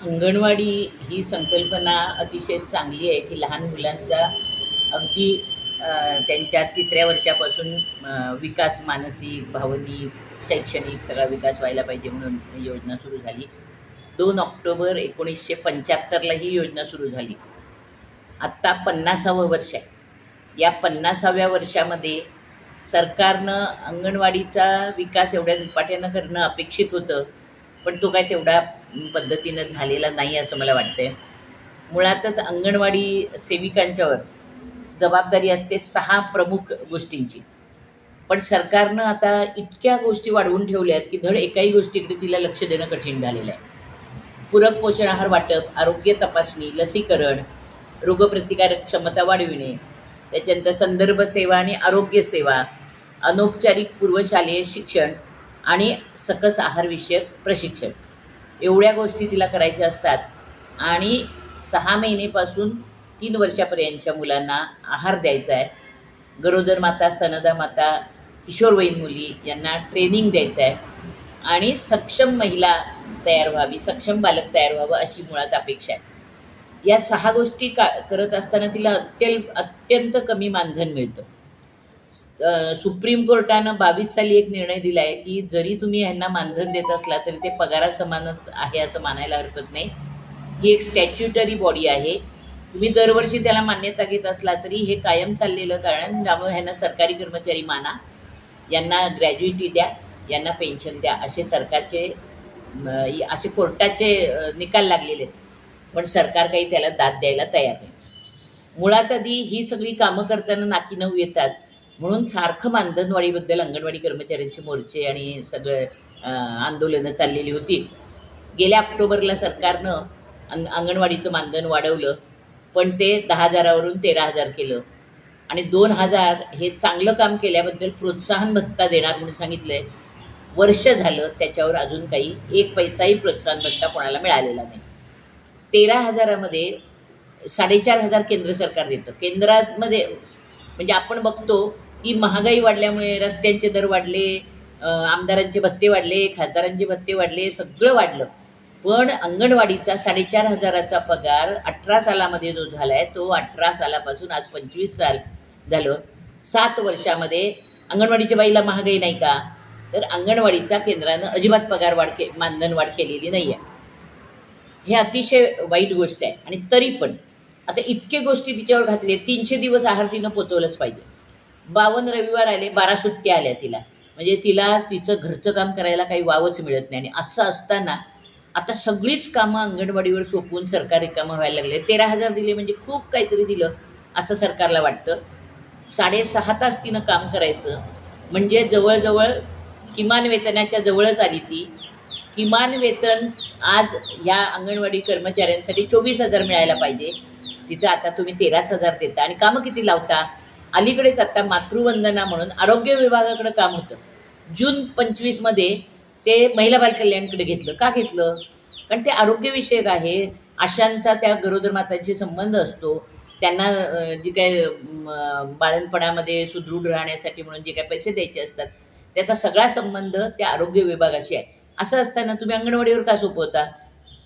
अंगणवाडी ही संकल्पना अतिशय चांगली आहे की लहान मुलांचा अगदी त्यांच्या तिसऱ्या वर्षापासून विकास मानसिक भावनिक शैक्षणिक सगळा विकास व्हायला पाहिजे म्हणून योजना सुरू झाली. दोन ऑक्टोबर एकोणीसशे पंच्याहत्तरला ही योजना सुरू झाली. आत्ता पन्नासावं वर्ष आहे. या पन्नासाव्या वर्षामध्ये सरकारनं अंगणवाडीचा विकास एवढ्या झपाट्यानं करणं अपेक्षित होतं पण तो काय तेवढा पद्धतीनं झालेला नाही असं मला वाटतंय. मुळातच अंगणवाडी सेविकांच्यावर जबाबदारी असते सहा प्रमुख गोष्टींची. पण सरकारनं आता इतक्या गोष्टी वाढवून ठेवल्या आहेत की धड एकाही गोष्टीकडे तिला लक्ष देणं कठीण झालेलं आहे. पूरक पोषण आहार वाटप आरोग्य तपासणी लसीकरण रोगप्रतिकारक क्षमता वाढविणे त्याच्यानंतर संदर्भ सेवा आणि आरोग्य सेवा अनौपचारिक पूर्वशालेय शिक्षण आणि सकस आहारविषयक प्रशिक्षण. एवढ्या गोष्टी तिला करायच्या असतात. आणि सहा महिनेपासून तीन वर्षापर्यंतच्या मुलांना आहार द्यायचा आहे. गरोदर माता स्तनदा माता किशोरवयीन मुली यांना ट्रेनिंग द्यायचं आहे. आणि सक्षम महिला तयार व्हावी सक्षम बालक तयार व्हावं अशी मुळात अपेक्षा आहे. या सहा गोष्टी का करत असताना तिला अत्यल्प अत्यंत कमी मानधन मिळतं. सुप्रीम कोर्टानं बावीस साली एक निर्णय दिला आहे की जरी तुम्ही ह्यांना मानधन देत असला तरी ते पगारासमानच आहे असं मानायला हरकत नाही. ही एक स्टॅच्युटरी बॉडी आहे. तुम्ही दरवर्षी त्याला मान्यता घेत असला तरी हे कायम चाललेलं कारण त्यामुळे ह्यांना सरकारी कर्मचारी माना. यांना ग्रॅज्युइटी द्या यांना पेन्शन द्या असे सरकारचे असे कोर्टाचे निकाल लागलेले आहेत. पण सरकार काही त्याला दाद द्यायला तयार नाही. मुळात आधी ही सगळी कामं करताना नाकी नऊ येतात. म्हणून सारखं मानधनवाडीबद्दल अंगणवाडी कर्मचाऱ्यांचे मोर्चे आणि सगळं आंदोलनं चाललेली होती. गेल्या ऑक्टोबरला सरकारनं अंग अंगणवाडीचं मानधन वाढवलं पण ते दहा हजारावरून तेरा हजार केलं. आणि दोन हजार हे चांगलं काम केल्याबद्दल प्रोत्साहन भत्ता देणार म्हणून सांगितलं आहे वर्ष झालं त्याच्यावर अजून काही एक पैसाही प्रोत्साहन भत्ता कोणाला मिळालेला नाही. तेरा हजारामध्ये साडेचार हजार केंद्र सरकार देतं. केंद्रामध्ये म्हणजे आपण बघतो की महागाई वाढल्यामुळे रस्त्यांचे दर वाढले आमदारांचे भत्ते वाढले खासदारांचे भत्ते वाढले सगळं वाढलं. पण अंगणवाडीचा साडेचार हजाराचा पगार अठरा सालामध्ये जो झाला आहे तो अठरा सालापासून आज पंचवीस साल झालं. सात वर्षामध्ये अंगणवाडीच्या बाईला महागाई नाही का? तर अंगणवाडीचा केंद्रानं अजिबात पगार वाढ के मानधन वाढ केलेली नाही आहे हे अतिशय वाईट गोष्ट आहे. आणि तरी पण आता इतके गोष्टी तिच्यावर घातले तीनशे दिवस आहार तिनं पोचवलंच पाहिजे. बावन्न रविवार आले बारा सुट्ट्या आल्या तिला. म्हणजे तिला तिचं घरचं काम करायला काही वावच मिळत नाही. आणि असं असताना आता सगळीच कामं अंगणवाडीवर सोपवून सरकार रिकामं व्हायला लागले. तेरा हजार दिले म्हणजे खूप काहीतरी दिलं असं सरकारला वाटतं. साडेसहा तास तिनं काम करायचं. म्हणजे जवळजवळ किमान वेतनाच्या जवळच आली ती. किमान वेतन आज ह्या अंगणवाडी कर्मचाऱ्यांसाठी चोवीस हजार मिळायला पाहिजे. तिथं आता तुम्ही तेराच हजार देता. आणि कामं किती लावता? अलीकडेच आता मातृवंदना म्हणून आरोग्य विभागाकडे काम होतं. जून पंचवीसमध्ये ते महिला बालकल्याणकडे घेतलं. का घेतलं? कारण ते आरोग्यविषयक आहे. आशांचा त्या गरोदर मातांशी संबंध असतो. त्यांना जी काय बाळणपणामध्ये सुदृढ राहण्यासाठी म्हणून जे काय पैसे द्यायचे असतात त्याचा सगळा संबंध त्या आरोग्य विभागाशी आहे. असं असताना तुम्ही अंगणवाडीवर का सोपवता?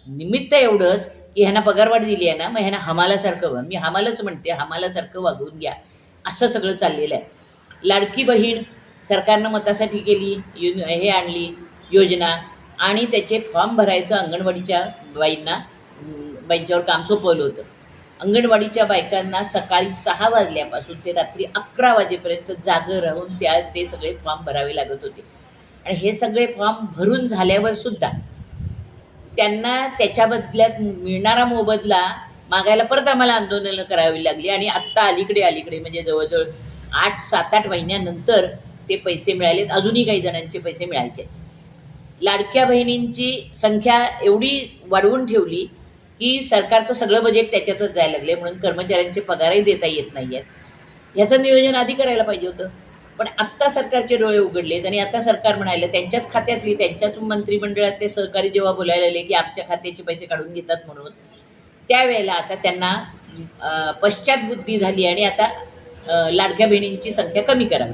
निमित्त एवढंच की ह्यांना पगारवाढ दिली आहे ना मग ह्यांना हमालासारखं मी हमालाच म्हणते हमालासारखं वागवून घ्या. असं सगळं चाललेलं आहे. लाडकी बहीण सरकारनं मतासाठी केली युन हे आणली योजना आणि त्याचे फॉर्म भरायचं अंगणवाडीच्या बाईंना बाईंच्यावर काम सोपवलं होतं. अंगणवाडीच्या बायकांना सकाळी सहा वाजल्यापासून ते रात्री अकरा वाजेपर्यंत जागं राहून त्या ते सगळे फॉर्म भरावे लागत होते. आणि हे सगळे फॉर्म भरून झाल्यावर सुद्धा त्यांना त्याच्या बदल्यात मिळणारा मोबदला मागायला परत आम्हाला आंदोलनं करावी लागली आणि आत्ता अलीकडे अलीकडे म्हणजे जवळजवळ आठ सात आठ महिन्यानंतर ते पैसे मिळालेत. अजूनही काही जणांचे पैसे मिळायचे लाडक्या बहिणींची संख्या एवढी वाढवून ठेवली की सरकारचं सगळं बजेट त्याच्यातच जायला लागले म्हणून कर्मचाऱ्यांचे पगारही देता येत नाही आहेत ह्याचं नियोजन आधी करायला पाहिजे होतं. पण आत्ता सरकारचे डोळे उघडलेत आणि आता सरकार म्हणाले त्यांच्याच खात्यातली त्यांच्याच मंत्रिमंडळातले सहकारी जेव्हा बोलायला लागले की आमच्या खात्याचे पैसे काढून घेतात म्हणून त्यावेळेला आता त्यांना पश्चातबुद्धी झाली आणि आता लाडक्या बहिणींची संख्या कमी करावी.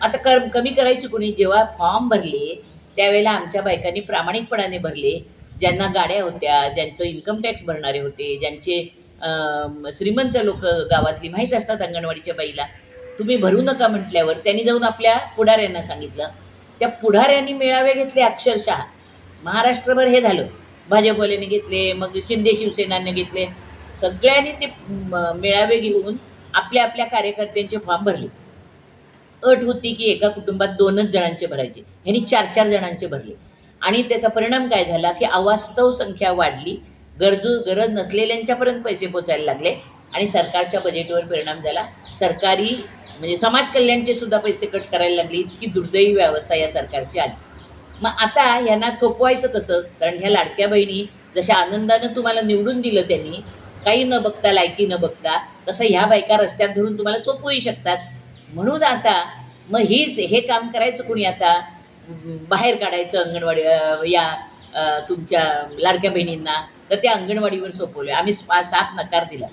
आता कर कमी करायची कोणी? जेव्हा फॉर्म भरले त्यावेळेला आमच्या बायकांनी प्रामाणिकपणाने भरले. ज्यांना गाड्या होत्या ज्यांचं इन्कम टॅक्स भरणारे होते ज्यांचे श्रीमंत लोक गावातली माहीत असतात अंगणवाडीच्या बाईला. तुम्ही भरू नका म्हटल्यावर त्यांनी जाऊन आपल्या पुढाऱ्यांना सांगितलं. त्या पुढाऱ्यांनी मेळावे घेतले अक्षरशः. महाराष्ट्रभर हे झालं. भाजपवाल्याने घेतले मग शिंदे शिवसेनाने घेतले. सगळ्यांनी ते मेळावे घेऊन आपल्या आपल्या कार्यकर्त्यांचे फॉर्म भरले. अट होती की एका कुटुंबात दोनच जणांचे भरायचे. ह्यांनी चार चार जणांचे भरले. आणि त्याचा परिणाम काय झाला की अवास्तव संख्या वाढली. गरजू गरज नसलेल्यांच्यापर्यंत पैसे पोचायला लागले आणि सरकारच्या बजेटवर परिणाम झाला. सरकारी म्हणजे समाज कल्याणचे सुद्धा पैसे कट करायला लागले. इतकी दुर्दैवी व्यवस्था या सरकारची आली. मग आता ह्यांना थोपवायचं कसं? कारण ह्या लाडक्या बहिणी जशा आनंदानं तुम्हाला निवडून दिलं त्यांनी काही न बघता लायकी न बघता तसं ह्या बायका रस्त्यात धरून तुम्हाला चोपवूही शकतात. म्हणून आता मग हीच हे काम करायचं कोणी आता? बाहेर काढायचं अंगणवाडी या तुमच्या लाडक्या बहिणींना तर त्या अंगणवाडीवर सोपवले आम्ही सात नकार दिला.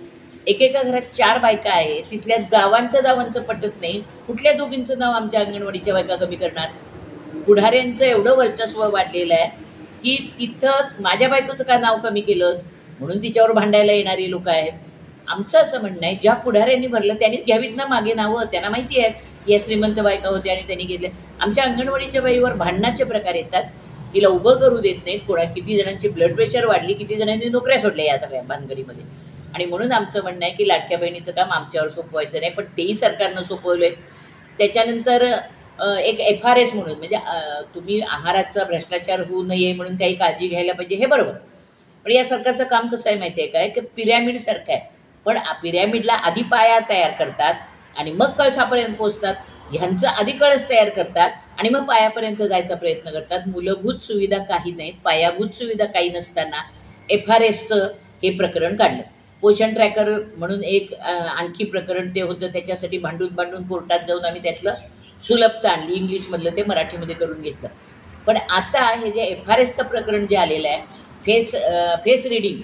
एकेका घरात चार बायका आहे तिथल्या गावांचं गावांचं पटत नाही. कुठल्या दोघींचं नाव आमच्या अंगणवाडीच्या बायका कमी करणार? पुढाऱ्यांचं एवढं वर्चस्व वाढलेलं आहे की तिथं माझ्या बायकोचं का नाव कमी केलंस? म्हणून तिच्यावर भांडायला येणारी लोक आहेत. आमचं असं म्हणणं आहे ज्या पुढाऱ्यांनी भरलं त्यांनीच घ्यावीत ना मागे नावं त्यांना माहिती आहे. या श्रीमंत बायका होत्या आणि त्यांनी घेतले. आमच्या अंगणवाडीच्या बाईवर भांडणाचे प्रकार येतात. तिला उभं करू देत नाहीत कोणा किती जणांची ब्लड प्रेशर वाढली किती जणांनी नोकऱ्या सोडल्या या सगळ्या भानगडीमध्ये. आणि म्हणून आमचं म्हणणं आहे की लाडक्या बहिणीचं काम आमच्यावर सोपवायचं नाही पण तेही सरकारनं सोपवलं आहे त्याच्यानंतर एक एफ आर एस म्हणून म्हणजे तुम्ही आहाराचा भ्रष्टाचार होऊ नये म्हणून त्याही काळजी घ्यायला पाहिजे हे बरोबर. पण या सरकारचं काम कसं आहे माहिती आहे काय की पिरॅमिडसारखं आहे. पण पिरॅमिडला आधी पाया तयार करतात आणि मग कळसापर्यंत पोचतात ह्यांचं आधी कळस तयार करतात आणि मग पायापर्यंत जायचा प्रयत्न करतात. मूलभूत सुविधा काही नाहीत पायाभूत सुविधा काही नसताना एफ आर एसचं हे प्रकरण काढलं. पोषण ट्रॅकर म्हणून एक आणखी प्रकरण ते होतं त्याच्यासाठी भांडून भांडून कोर्टात जाऊन आम्ही त्यातलं सुलभता आणली इंग्लिशमधलं ते मराठीमध्ये करून घेतलं. पण आता हे जे एफ आर एसचं प्रकरण जे आलेलं आहे फेस फेस रिडिंग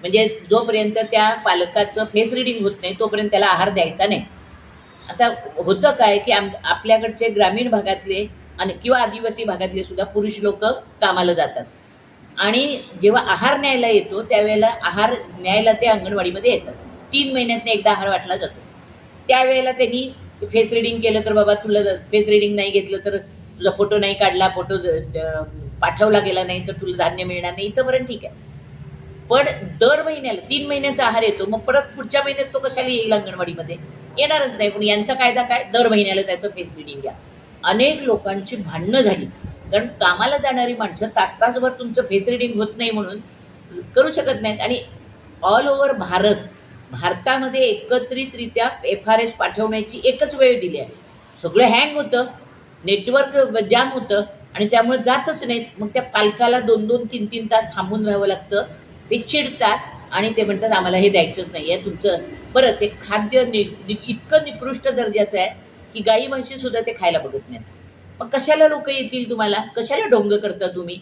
म्हणजे जोपर्यंत त्या पालकाचं फेस रिडिंग होत नाही तोपर्यंत त्याला आहार द्यायचा नाही. आता होतं काय की आम आपल्याकडचे ग्रामीण भागातले आणि किंवा आदिवासी भागातले सुद्धा पुरुष लोक कामाला जातात. आणि जेव्हा आहार न्यायला येतो त्यावेळेला आहार न्यायला ते अंगणवाडीमध्ये येतात. तीन महिन्यातनं एकदा आहार वाटला जातो. त्यावेळेला त्यांनी फेस रिडिंग केलं तर बाबा तुला फेस रिडिंग नाही घेतलं तर तुझा फोटो नाही काढला फोटो पाठवला गेला नाही तर तुला धान्य मिळणार नाही. इथंपर्यंत ठीक आहे. पण दर महिन्याला तीन महिन्याचा आहार येतो मग परत पुढच्या महिन्यात तो कशाला येईल अंगणवाडीमध्ये? येणारच नाही. पण यांचा कायदा काय? दर महिन्याला त्याचं फेस रिडिंग घ्या. अनेक लोकांची भांडणं झाली. कारण कामाला जाणारी माणसं तास तासभर तुमचं फेस रिडिंग होत नाही म्हणून करू शकत नाहीत. आणि ऑल ओव्हर भारत भारतामध्ये एकत्रितरित्या एफ आर एस पाठवण्याची एकच वेळ दिली आहे. सगळं हँग होतं नेटवर्क जाम होतं आणि त्यामुळे जातच नाहीत. मग त्या पालकाला दोन दोन तीन तीन तास थांबून राहावं लागतं. ते चिडतात आणि ते म्हणतात आम्हाला हे द्यायचंच नाही आहे तुमचं बरं ते खाद्य नि नि- इतकं निकृष्ट दर्जाचं आहे की गाई म्हशीसुद्धा ते खायला बघत नाहीत. मग कशाला लोक येतील तुम्हाला? कशाला ढोंग करता तुम्ही?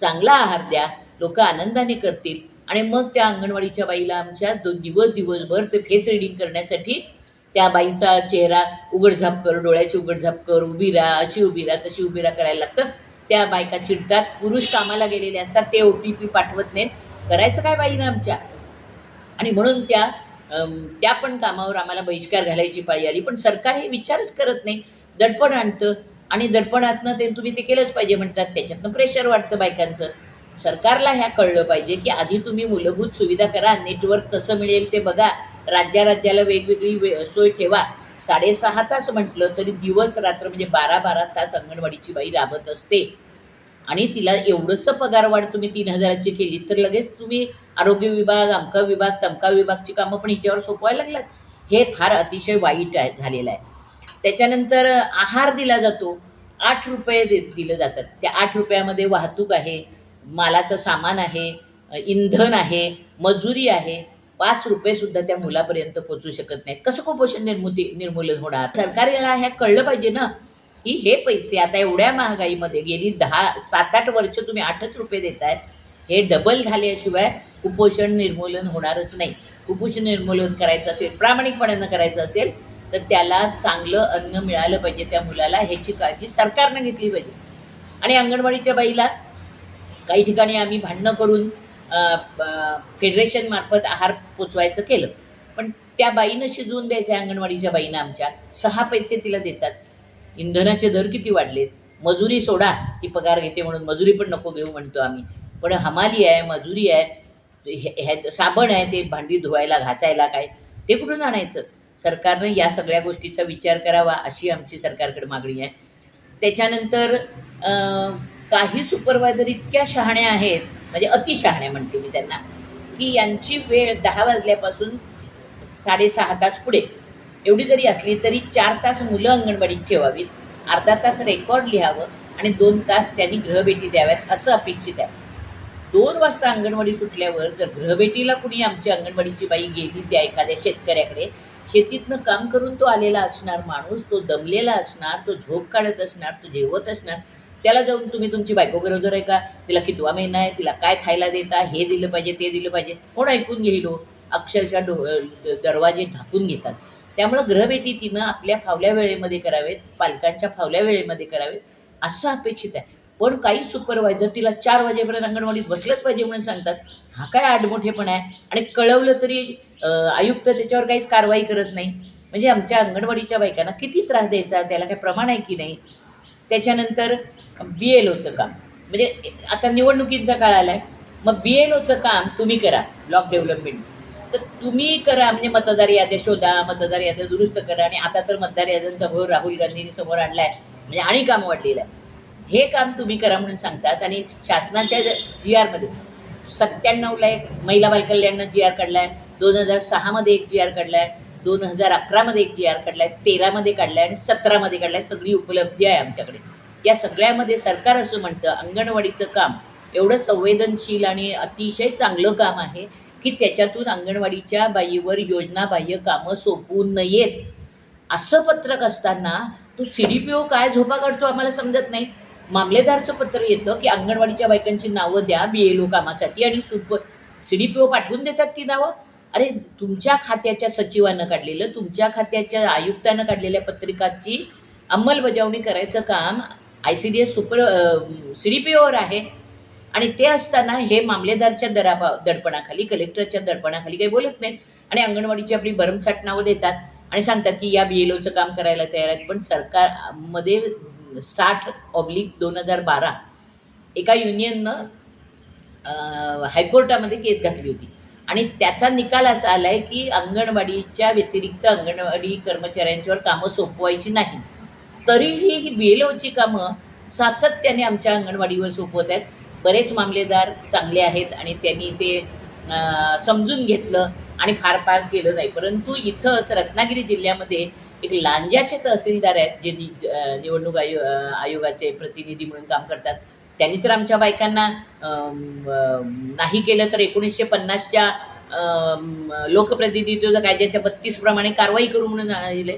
चांगला आहार द्या लोक आनंदाने करतील. आणि मग त्या अंगणवाडीच्या बाईला आमच्या दो दिवस दिवसभर ते फेस रिडिंग करण्यासाठी त्या बाईचा चेहरा उघडझाप कर डोळ्याची उघडझाप कर उभी राहा अशी उभी राहा तशी उभी राहा करायला लागतं. त्या बायका चिडतात पुरुष कामाला गेलेले असतात ते ओ टी पी पाठवत नाहीत. करायचं काय बाईनं आमच्या? आणि म्हणून त्या त्या पण कामावर आम्हाला बहिष्कार घालायची पाळी आली. पण सरकार हे विचारच करत नाही. दडपण आणतं आणि दडपणातनं ते तुम्ही ते केलंच पाहिजे म्हणतात. त्याच्यातनं प्रेशर वाटतं बायकांचं. सरकारला ह्या कळलं पाहिजे की आधी तुम्ही मूलभूत सुविधा करा नेटवर्क कसं मिळेल ते बघा. राज्या राज्याला वेगवेगळी वे सोय ठेवा. साडेसहा तास म्हटलं तरी दिवस रात्र म्हणजे बारा बारा तास अंगणवाडीची बाई राबत असते. आणि तिला एवढंसं पगारवाढ तुम्ही तीन हजाराची केली तर लगेच तुम्ही आरोग्य विभाग अमका विभाग तमका विभागची कामं पण हिच्यावर सोपवायला लागलात हे फार अतिशय वाईट आहे झालेलं आहे. त्याच्यानंतर आहार दिला जातो. आठ रुपये दे दिलं जातात. त्या आठ रुपयामध्ये वाहतूक आहे. मालाचं सामान आहे इंधन आहे मजुरी आहे पाच रुपयेसुद्धा त्या मुलापर्यंत पोचू शकत नाहीत कसं कुपोषण निर्मुती निर्मूलन होणार? सरकारला ह्या कळलं पाहिजे ना की हे पैसे आता एवढ्या महागाईमध्ये गेली दहा सात आठ वर्ष तुम्ही आठच रुपये देताय हे डबल झाल्याशिवाय कुपोषण निर्मूलन होणारच नाही. कुपोषण निर्मूलन करायचं असेल प्रामाणिकपणानं करायचं असेल तर त्याला चांगलं अन्न मिळालं पाहिजे त्या मुलाला ह्याची काळजी सरकारनं घेतली पाहिजे. आणि अंगणवाडीच्या बाईला काही ठिकाणी आम्ही भांडणं करून फेडरेशनमार्फत आहार पोचवायचं केलं. पण त्या बाईनं शिजवून द्यायचं आहे अंगणवाडीच्या बाईनं आमच्या. सहा पैसे तिला देतात. इंधनाचे दर किती वाढलेत? मजुरी सोडा ती पगार घेते म्हणून मजुरी पण नको घेऊ म्हणतो आम्ही. पण हमाली आहे मजुरी आहे हे साबण आहे ते भांडी धुवायला घासायला काय? ते कुठून आणायचं? सरकारनं या सगळ्या गोष्टीचा विचार करावा अशी आमची सरकारकडे मागणी आहे. त्याच्यानंतर काही सुपरवायझर इतक्या शहाण्या आहेत म्हणजे अतिशहाण्या म्हणते मी त्यांना की यांची वेळ दहा वाजल्यापासून साडेसहा तास पुढे. एवढी जरी असली तरी चार तास मुलं अंगणवाडीत ठेवावीत अर्धा तास रेकॉर्ड लिहावं आणि दोन तास त्यांनी गृहभेटी द्याव्यात असं अपेक्षित आहे. दोन वाजता अंगणवाडी सुटल्यावर जर गृहभेटीला कुणी आमची अंगणवाडीची बाई गेली त्या एखाद्या शेतकऱ्याकडे शेतीतनं काम करून तो आलेला असणार माणूस तो दमलेला असणार तो झोप काढत असणार तो जेवत असणार त्याला जाऊन तुम्ही तुमची बायको गरोदर आहे का? तिला कितवा महिना आहे? तिला काय खायला देता? हे दिलं पाहिजे ते दिलं पाहिजे. कोण ऐकून घेईल हो? अक्षरशः डो दरवाजे झाकून घेतात. त्यामुळं ग्रहभेटी तिनं आपल्या फावल्या वेळेमध्ये करावेत पालकांच्या फावल्या वेळेमध्ये करावेत असं अपेक्षित आहे. पण काही सुपरवायझर तिला चार वाजेपर्यंत अंगणवाडीत बसलंच पाहिजे म्हणून सांगतात हा काय आडमोठेपणा आहे? आणि कळवलं तरी आयुक्त त्याच्यावर काहीच कारवाई करत नाही. म्हणजे आमच्या अंगणवाडीच्या बायकांना किती त्रास द्यायचा? त्याला काही प्रमाण आहे की नाही? त्याच्यानंतर बी एल ओचं काम. म्हणजे आता निवडणुकींचा काळ आला आहे मग बी एल ओचं काम तुम्ही करा ब्लॉक डेव्हलपमेंट. तर तुम्ही करा म्हणजे मतदार याद्या शोधा मतदार याद्या दुरुस्त करा आणि आता तर मतदार याद्यांचा भर राहुल गांधींनी समोर आणला आहे म्हणजे आणि काम वाढलेलं आहे. हे काम तुम्ही करा म्हणून सांगतात आणि शासनाच्या जी आरमध्ये सत्त्याण्णवला एक महिला बालकल्याणनं जी आर काढला आहे दोन हजार सहामध्ये एक जी आर काढला आहे दोन हजार अकरामध्ये एक जी आर काढला आहे तेरामध्ये काढला आहे आणि सतरामध्ये काढला आहे सगळी उपलब्धी आहे आमच्याकडे. या सगळ्यामध्ये सरकार असं म्हणतं अंगणवाडीचं काम एवढं संवेदनशील आणि अतिशय चांगलं काम आहे की त्याच्यातून अंगणवाडीच्या बाईवर योजनाबाह्य कामं सोपवू नयेत. असं पत्रक असताना तो सी डी पी ओ काय झोपा काढतो आम्हाला समजत नाही. मामलेदारचं पत्र येतं की अंगणवाडीच्या बायकांची नावं द्या बी एल ओ कामासाठी आणि सुप सी डी पी ओ पाठवून देतात ती नावं. अरे तुमच्या खात्याच्या सचिवानं काढलेलं तुमच्या खात्याच्या आयुक्तानं काढलेल्या पत्रिकाची अंमलबजावणी करायचं काम I C D S super C D P over आहे. आणि ते असताना हे मामलेदारच्या दराबा दडपणाखाली कलेक्टरच्या दडपणाखाली काही बोलत नाहीत. आणि अंगणवाडीची आपली भरमसाठ नावं देतात आणि सांगतात की या बी एल ओचं काम करायला तयार आहेत. पण सरकारमध्ये साठ ऑब्लिक दोन हजार बारा एका युनियननं हायकोर्टामध्ये केस घातली होती. आणि त्याचा निकाल असा आला आहे की अंगणवाडीच्या व्यतिरिक्त अंगणवाडी कर्मचाऱ्यांच्यावर कामं सोपवायची नाही. तरीही ही बी एल ओची कामं सातत्याने आमच्या अंगणवाडीवर सोपवत आहेत. बरेच मामलेदार चांगले आहेत आणि त्यांनी ते समजून घेतलं आणि फार फार केलं नाही. परंतु इथं रत्नागिरी जिल्ह्यामध्ये एक लांजाचे तहसीलदार आहेत जे नि निवडणूक आयो आयोगाचे प्रतिनिधी म्हणून काम करतात. त्यांनी तर आमच्या बायकांना नाही केलं तर एकोणीसशे पन्नासच्या लोकप्रतिनिधित्व कायद्याच्या बत्तीसप्रमाणे कारवाई करू म्हणून दिले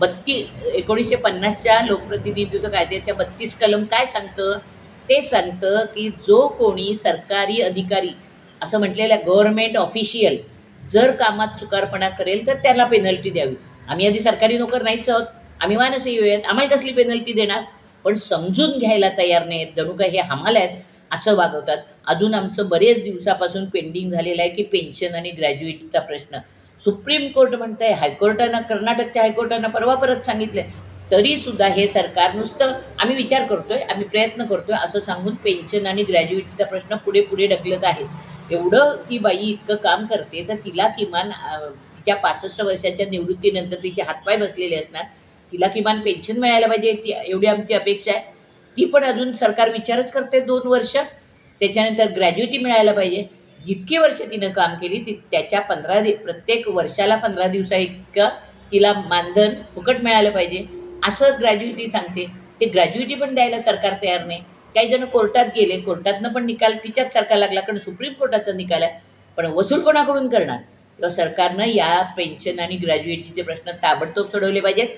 बत्ती एकोणीसशे पन्नासच्या लोकप्रतिनिधित्व कायद्याच्या बत्तीस कलम काय सांगतं? ते सांगतं की जो कोणी सरकारी अधिकारी असं म्हटलेलं आहे गव्हर्नमेंट ऑफिशियल जर कामात चुकारपणा करेल तर त्याला पेनल्टी द्यावी. आम्ही आधी सरकारी नोकर नाहीच आहोत. आम्ही मानसही आहेत आम्हाला कसली पेनल्टी देणार? पण समजून घ्यायला तयार नाहीत जणू काय हे हमाल आहेत असं वागवतात. अजून आमचं बरेच दिवसापासून पेंडिंग झालेलं आहे की पेन्शन आणि ग्रॅज्युएटचा प्रश्न. सुप्रीम कोर्ट म्हणतंय हायकोर्टानं कर्नाटकच्या हायकोर्टानं परवा परत सांगितलंय. तरी सुद्धा हे सरकार नुसतं आम्ही विचार करतोय आम्ही प्रयत्न करतोय असं सांगून पेन्शन आणि ग्रॅज्युएटीचा प्रश्न पुढे पुढे ढकलत आहे एवढं ती बाई इतकं काम करते तर तिला किमान तिच्या पासष्ट वर्षाच्या निवृत्तीनंतर तिचे हातपाय बसलेले असणार. तिला किमान पेन्शन मिळायला पाहिजे ती एवढी आमची अपेक्षा आहे. ती पण अजून सरकार विचारच करते दोन वर्ष. त्याच्यानंतर ग्रॅज्युएटी मिळायला पाहिजे. जितकी वर्ष तिनं काम केली ती त्याच्या पंधरा दि प्रत्येक वर्षाला पंधरा दिवसा इतकं तिला मानधन फुकट मिळालं पाहिजे. असं ग्रॅज्युएटी सांगते. ते ग्रॅज्युएटी पण द्यायला सरकार तयार नाही. काही जण कोर्टात गेले कोर्टातनं पण निकाल तिच्याच सारखा लागला कारण सुप्रीम कोर्टाचा निकाल आहे. पण वसूल कोणाकडून करणार? तेव्हा सरकारनं या पेन्शन आणि ग्रॅज्युएटीचे प्रश्न ताबडतोब सोडवले पाहिजेत.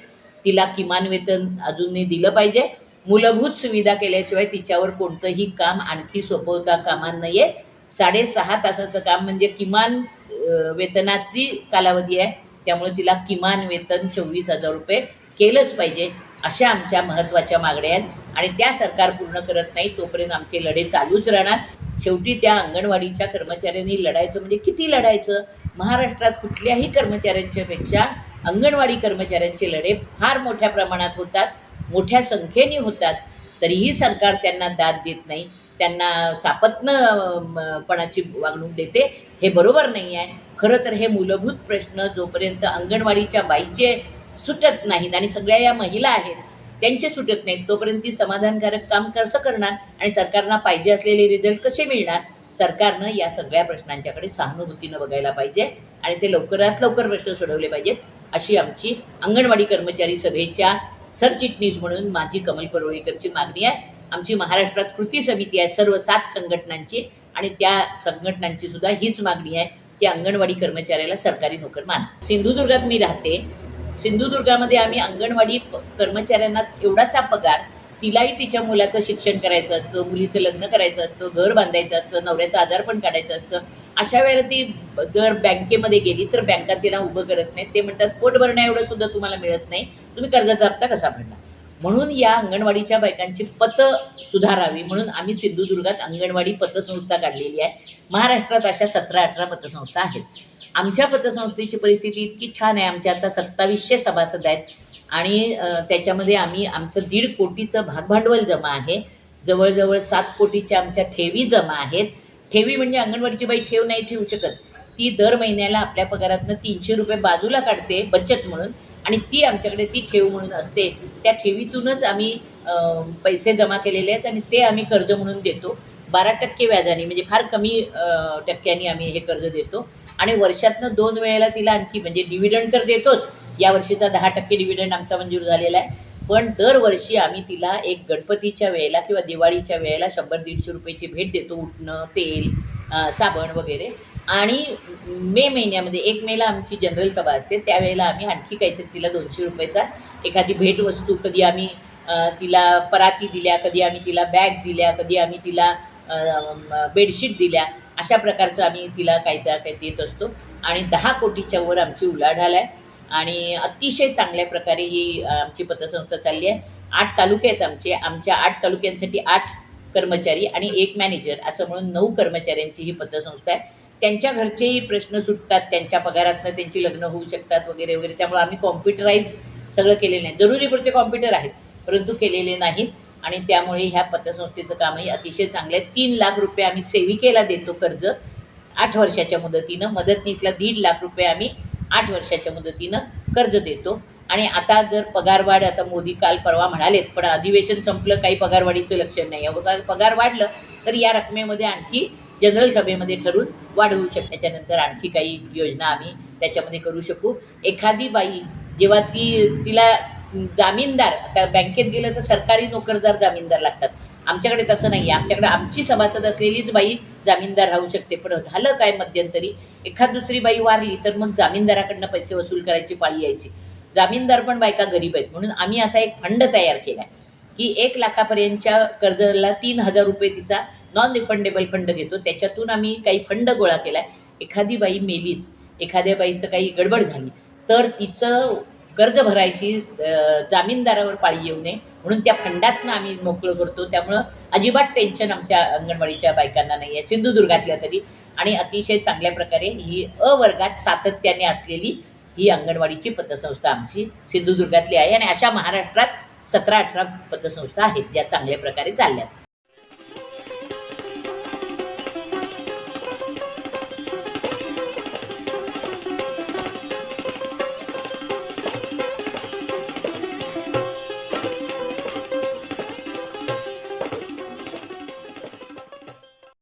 तिला किमान वेतन अजूनही दिलं पाहिजे. मूलभूत सुविधा केल्याशिवाय तिच्यावर कोणतंही काम आणखी सोपवता कामा नये. साडेसहा तासाचं काम म्हणजे किमान वेतनाची कालावधी आहे. त्यामुळे तिला किमान वेतन चोवीस हजार रुपये केलंच पाहिजे अशा आमच्या महत्त्वाच्या मागण्या आहेत. आणि त्या सरकार पूर्ण करत नाही तोपर्यंत आमचे लढे चालूच राहणार. शेवटी त्या अंगणवाडीच्या कर्मचाऱ्यांनी लढायचं म्हणजे किती लढायचं? महाराष्ट्रात कुठल्याही कर्मचाऱ्यांच्यापेक्षा अंगणवाडी कर्मचाऱ्यांचे लढे फार मोठ्या प्रमाणात होतात मोठ्या संख्येने होतात. तरीही सरकार त्यांना दाद देत नाही. त्यांना सापत्नपणाची वागणूक देते. हे बरोबर नाही आहे. खरं तर हे मूलभूत प्रश्न जोपर्यंत अंगणवाडीच्या बाईचे सुटत नाहीत आणि सगळ्या या महिला आहेत त्यांचे सुटत नाहीत. तोपर्यंत ती समाधानकारक काम कसं करणार आणि सरकारना पाहिजे असलेले रिझल्ट कसे मिळणार? सरकारनं या सगळ्या प्रश्नांच्याकडे सहानुभूतीनं बघायला पाहिजे आणि ते लवकरात लवकर प्रश्न सोडवले पाहिजेत अशी आमची अंगणवाडी कर्मचारी सभेच्या सरचिटणीस म्हणून माझी कमल परोळेकरची मागणी आहे. आमची महाराष्ट्रात कृती समिती आहे. सर्व सात संघटनांची आणि त्या संघटनांची सुद्धा हीच मागणी आहे की अंगणवाडी कर्मचाऱ्याला सरकारी नोकर माना. सिंधुदुर्गात मी राहते. सिंधुदुर्गामध्ये आम्ही अंगणवाडी कर्मचाऱ्यांना एवढासा पगार तिलाही तिच्या मुलाचं शिक्षण करायचं असतं मुलीचं लग्न करायचं असतं घर बांधायचं असतं नवऱ्याचं आजार पण काढायचं असतं. अशा वेळेला ती जर बँकेमध्ये गेली तर बँका तिला उभं करत नाही ते म्हणतात पोट भरण्या एवढं सुद्धा तुम्हाला मिळत नाही. तुम्ही कर्जाचा हप्ता कसा भरणार? म्हणून या अंगणवाडीच्या बायकांची पत सुधारावी. म्हणून आम्ही सिंधुदुर्गात अंगणवाडी पतसंस्था काढलेली आहे. महाराष्ट्रात अशा सतरा अठरा पतसंस्था आहेत. आमच्या पतसंस्थेची परिस्थिती इतकी छान आहे. आमच्या आता सत्तावीसशे सभासद आहेत. आणि त्याच्यामध्ये आम्ही आमचं दीड कोटीचं भागभांडवल जमा आहे. जवळजवळ सात कोटीच्या आमच्या ठेवी जमा आहेत. ठेवी म्हणजे अंगणवाडीची बाई ठेव नाही ठेवू शकत. ती दर महिन्याला आपल्या पगारातनं तीनशे रुपये बाजूला काढते बचत म्हणून. आणि ती आमच्याकडे ती ठेव म्हणून असते. त्या ठेवीतूनच आम्ही पैसे जमा केलेले आहेत आणि ते आम्ही कर्ज म्हणून देतो. बारा टक्के व्याजाने म्हणजे फार कमी टक्क्यांनी आम्ही हे कर्ज देतो. आणि वर्षातनं दोन वेळेला तिला आणखी म्हणजे डिव्हिडंड तर देतोच. या वर्षीचा दहा टक्के डिव्हिडंड आमचा मंजूर झालेला आहे. पण दरवर्षी आम्ही तिला एक गणपतीच्या वेळेला किंवा दिवाळीच्या वेळेला शंभर दीडशे रुपयाची भेट देतो. उठणं तेल साबण वगैरे. आणि मे महिन्यामध्ये एक मेला आमची जनरल सभा असते. त्यावेळेला आम्ही आणखी काहीतरी तिला दोनशे रुपयाचा एखादी भेटवस्तू कधी आम्ही तिला पराती दिल्या कधी आम्ही तिला बॅग दिल्या कधी आम्ही तिला बेडशीट दिल्या. अशा प्रकारचं आम्ही तिला काही त्या काही देत असतो. आणि दहा कोटीच्या वर आमची उलाढाल आहे. आणि अतिशय चांगल्या प्रकारे ही आमची पतसंस्था चालली आहे. आठ तालुके आहेत आमचे. आमच्या आठ तालुक्यांसाठी आठ कर्मचारी आणि एक मॅनेजर असं म्हणून नऊ कर्मचाऱ्यांची ही पतसंस्था आहे. त्यांच्या घरचेही प्रश्न सुटतात त्यांच्या पगारातनं त्यांची लग्न होऊ शकतात वगैरे वगैरे. त्यामुळे आम्ही कॉम्प्युटराईज सगळं केलेलं नाही. जरुरी पुरते कॉम्प्युटर आहेत परंतु केलेले नाहीत. आणि त्यामुळे ह्या पतसंस्थेचं कामही अतिशय चांगलं आहे. तीन लाख रुपये आम्ही सेविकेला देतो कर्ज. आठ वर्षाच्या मुदतीनं मदतनीसला दीड लाख रुपये आम्ही आठ वर्षाच्या मुदतीनं कर्ज देतो. आणि आता जर पगारवाढ आता मोदी काल परवा म्हणालेत पण अधिवेशन संपलं काही पगारवाढीचं लक्षण नाही. आहे पगार वाढलं तर या रकमेमध्ये आणखी जनरल सभेमध्ये ठरून वाढ होऊ शकते त्याच्यानंतर आणखी काही योजना आम्ही त्याच्यामध्ये करू शकू. एखादी बाई जेव्हा ती तिला जामीनदार आता बँकेत गेलं तर सरकारी नोकरदार जामीनदार लागतात. आमच्याकडे तसं नाही आहे आमच्याकडे आमची सभासद असलेलीच बाई जामीनदार राहू शकते. पण झालं काय मध्यंतरी? एखाद दुसरी बाई वारली तर मग जामीनदाराकडनं पैसे वसूल करायची पाळी यायची. जामीनदार पण बायका गरीब आहेत. म्हणून आम्ही आता एक फंड तयार केला आहे की एक लाखापर्यंतच्या कर्जाला तीन हजार रुपये तिचा नॉन रिफंडेबल फंड घेतो. त्याच्यातून आम्ही काही फंड गोळा केला आहे एखादी बाई मेलीच. एखाद्या बाईचं काही गडबड झाली. तर तिचं कर्ज भरायची जामीनदारावर पाळी येऊ नये. म्हणून त्या फंडातनं आम्ही मोकळं करतो. त्यामुळं अजिबात टेन्शन आमच्या अंगणवाडीच्या बायकांना नाही आहे. सिंधुदुर्गातल्या तरी. आणि अतिशय चांगल्या प्रकारे ही अवर्गात सातत्याने असलेली ही अंगणवाडीची पतसंस्था आमची सिंधुदुर्गातली आहे. आणि अशा महाराष्ट्रात सतरा अठरा पतसंस्था आहेत ज्या चांगल्या प्रकारे चालल्यात.